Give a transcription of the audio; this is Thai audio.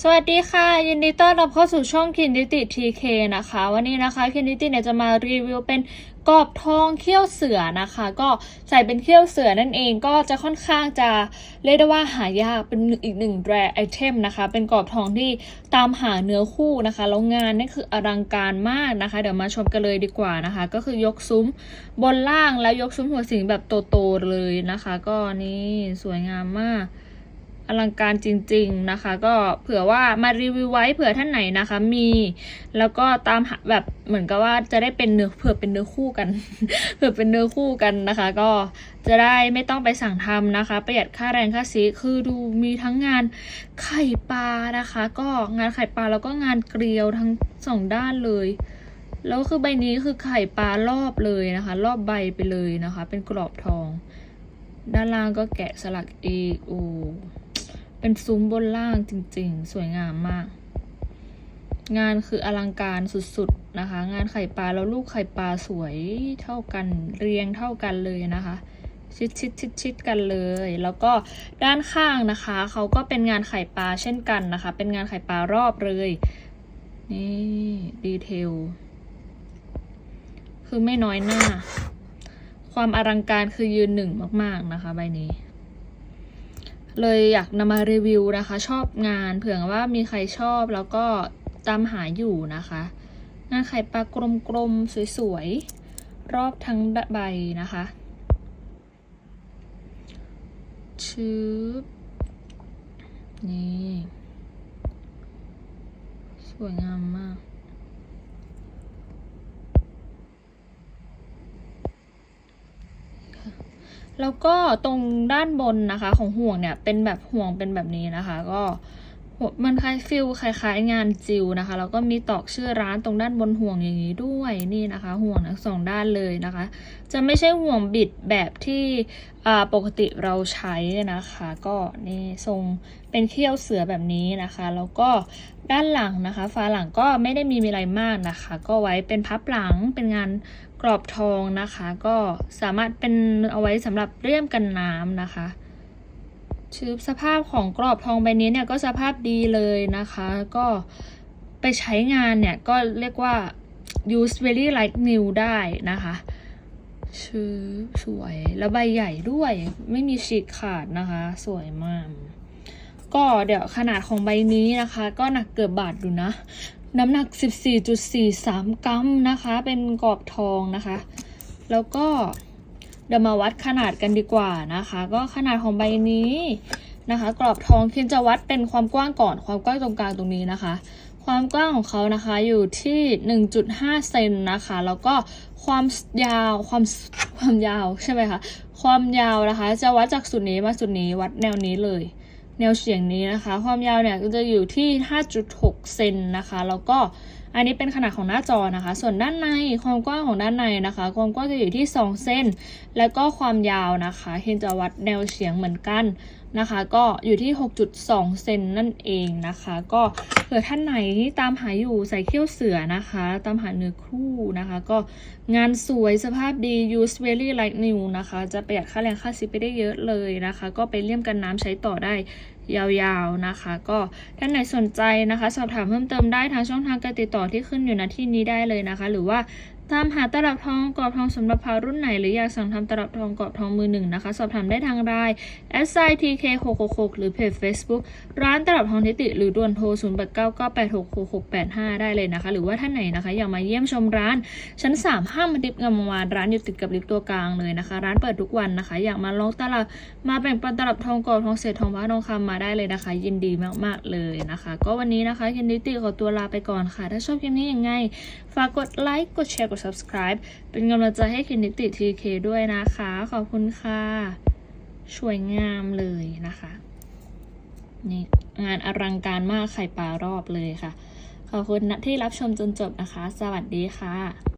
สวัสดีค่ะ ยินดีต้อนรับเข้าสู่ช่องคินดิติทีเคนะคะ วันนี้นะคะคินดิติเนี่ยจะมารีวิวเป็นกรอบทองเขี้ยวเสือนะคะ ก็ใส่เป็นเขี้ยวเสือนั่นเองก็จะค่อนข้างจะเรียกได้ว่าหายากเป็นอีกหนึ่งแรไอเทมนะคะ เป็นกรอบทองที่ตามหาเนื้อคู่นะคะแล้วงานนี่คืออลังการมากนะคะ เดี๋ยวมาชมกันเลยดีกว่านะคะ ก็คือยกซุ้มบนล่างแล้วยกซุ้มหัวสิงแบบโตๆเลยนะคะ ก็นี่สวยงามมาก ลังการจริง ๆนะคะ ก็เผื่อว่ามารีวิวไว้เผื่อท่านไหนนะคะ มีแล้วก็ตามหาแบบเหมือนกับว่าจะได้เป็นเนื้อเผื่อเป็นเนื้อคู่กัน เผื่อเป็นเนื้อคู่กันนะคะ ก็จะได้ไม่ต้องไปสั่งทำนะคะ ประหยัดค่าแรงค่าซีคือดูมีทั้งงานไข่ปลานะคะ ก็งานไข่ปลาแล้วก็งานเกลียวทั้งสองด้านเลยแล้วคือใบนี้คือไข่ปลารอบเลยนะคะ รอบใบไปเลยนะคะ เป็นกรอบทอง ด้านล่างก็แกะสลักเอกโอ เป็นซุ้มบนล่างจริงๆ สวยงามมาก งานคืออลังการสุดๆนะคะ งานไข่ปลาแล้วลูกไข่ปลาสวยเท่ากันเรียงเท่ากันเลยนะคะ ชิดชิดชิดชิดกันเลย แล้วก็ด้านข้างนะคะเขาก็เป็นงานไข่ปลาเช่นกันนะคะ เป็นงานไข่ปลารอบเลย นี่ดีเทลคือไม่น้อยหน้า ความอลังการคือยืนหนึ่งมาก ๆนะคะ ใบนี้ เลยอยากนำมารีวิวนะคะ ชอบงานเผื่อว่ามีใครชอบแล้วก็ตามหาอยู่นะคะ งานไข่ปลากลมๆสวยๆ รอบทั้งใบนะคะชืบนี่ สวยงามมาก แล้วก็ตรงด้านบนนะคะของห่วงเนี่ยเป็นแบบห่วงเป็นแบบนี้นะคะ ก็ มันคล้ายฟิลคล้ายๆงานจิวนะคะ แล้วก็มีตอกชื่อร้านตรงด้านบนห่วงอย่างนี้ด้วยนี่นะคะ ห่วงทั้งสองด้านเลยนะคะ จะไม่ใช่ห่วงบิดแบบที่ปกติเราใช้นะคะ ก็นี่ทรงเป็นเขี้ยวเสือแบบนี้นะคะ แล้วก็ด้านหลังนะคะฝาหลังก็ไม่ได้มีอะไรมากนะคะ ก็ไว้เป็นพับหลังเป็นงานกรอบทองนะคะ ก็สามารถเป็นเอาไว้สำหรับเรียมกันน้ำนะคะ ชืบสภาพของกรอบทองใบนี้เนี่ยก็สภาพดีเลยนะคะ ก็ไปใช้งานเนี่ยก็เรียกว่า use very like new ได้นะคะชืบสวยแล้วใบใหญ่ด้วยไม่มีฉีกขาดนะคะ สวยมาก ก็เดี๋ยวขนาดของใบนี้นะคะ ก็หนักเกือบบาทอยู่นะ น้ำหนัก 14.43 กรัมนะคะ เป็นกรอบทองนะคะ แล้วก็ เดี๋ยวมาวัดขนาดกันดีกว่านะคะ ก็ขนาดของใบนี้นะคะ กรอบทองเคนจะวัดเป็นความกว้างก่อนความกว้างตรงกลางตรงนี้นะคะ ความกว้างของเขานะคะอยู่ที่ 1.5 เซนนะคะ แล้วก็ความยาวความความยาวใช่ไหมคะความยาวนะคะ จะวัดจากสุดนี้มาสุดนี้วัดแนวนี้เลย แนวเฉียงนี้นะคะ ความยาวเนี่ยก็จะอยู่ที่ 5.6 เซนนะคะ แล้วก็ อันนี้เป็นขนาดของหน้าจอนะคะ ส่วนด้านในความกว้างของด้านในนะคะ ความกว้างจะอยู่ที่ 2เซนแล้วก็ความยาวนะคะเฮนจะวัดแนวเฉียงเหมือนกันนะคะ ก็อยู่ที่ 6.2 เซนนั่นเองนะคะ ก็เผื่อท่านไหนที่ตามหาอยู่ใส่เขี้ยวเสือนะคะ ตามหาเนื้อคู่นะคะ ก็งานสวยสภาพดี use very like new นะคะ จะประหยัดค่าแรงค่าซิปไปได้เยอะเลยนะคะ ก็ไปเลี่ยมกันน้ำใช้ต่อได้ ยาวๆนะคะ ก็ท่านไหนสนใจนะคะ สอบถามเพิ่มเติมได้ทางช่องทางการติดต่อที่ขึ้นอยู่ณที่นี้ได้เลยนะคะ หรือว่า ตามหาตลับทองกรอบทองสำหรับพารุ่นไหน หรืออยากสั่งทำตลับทองกรอบทองมือหนึ่งนะคะ สอบถามได้ทางไลน์ s i t k 6 6 6หรือเพจ Facebook ร้านตลับทองทิติ หรือด่วนโทร 0 8 9 9 8 6 6 6 8 5 ได้เลยนะคะ หรือว่าท่านไหนนะคะ อยากมาเยี่ยมชมร้าน ชั้น 3 ห้างมันดิบงามวานร้านอยู่ติดกับลิฟต์ตัวกลางเลยนะคะ ร้านเปิดทุกวันนะคะ อยากมาลองตลับมาแบ่งปันตลับทองกรอบทองเศษทองพระทองคำมาได้เลยนะคะ ยินดีมากๆเลยนะคะ ก็วันนี้นะคะเคนดิติขอตัวลาไปก่อนค่ะ ถ้าชอบคลิปนี้ยังไงฝากกดไลค์กดแชร์กด subscribe เป็นกำลังใจให้เคนดิติทีเคด้วยนะคะ ขอบคุณค่ะ สวยงามเลยนะคะ นี่งานอลังการมากไข่ปลารอบเลยค่ะ ขอบคุณนะที่รับชมจนจบนะคะ สวัสดีค่ะ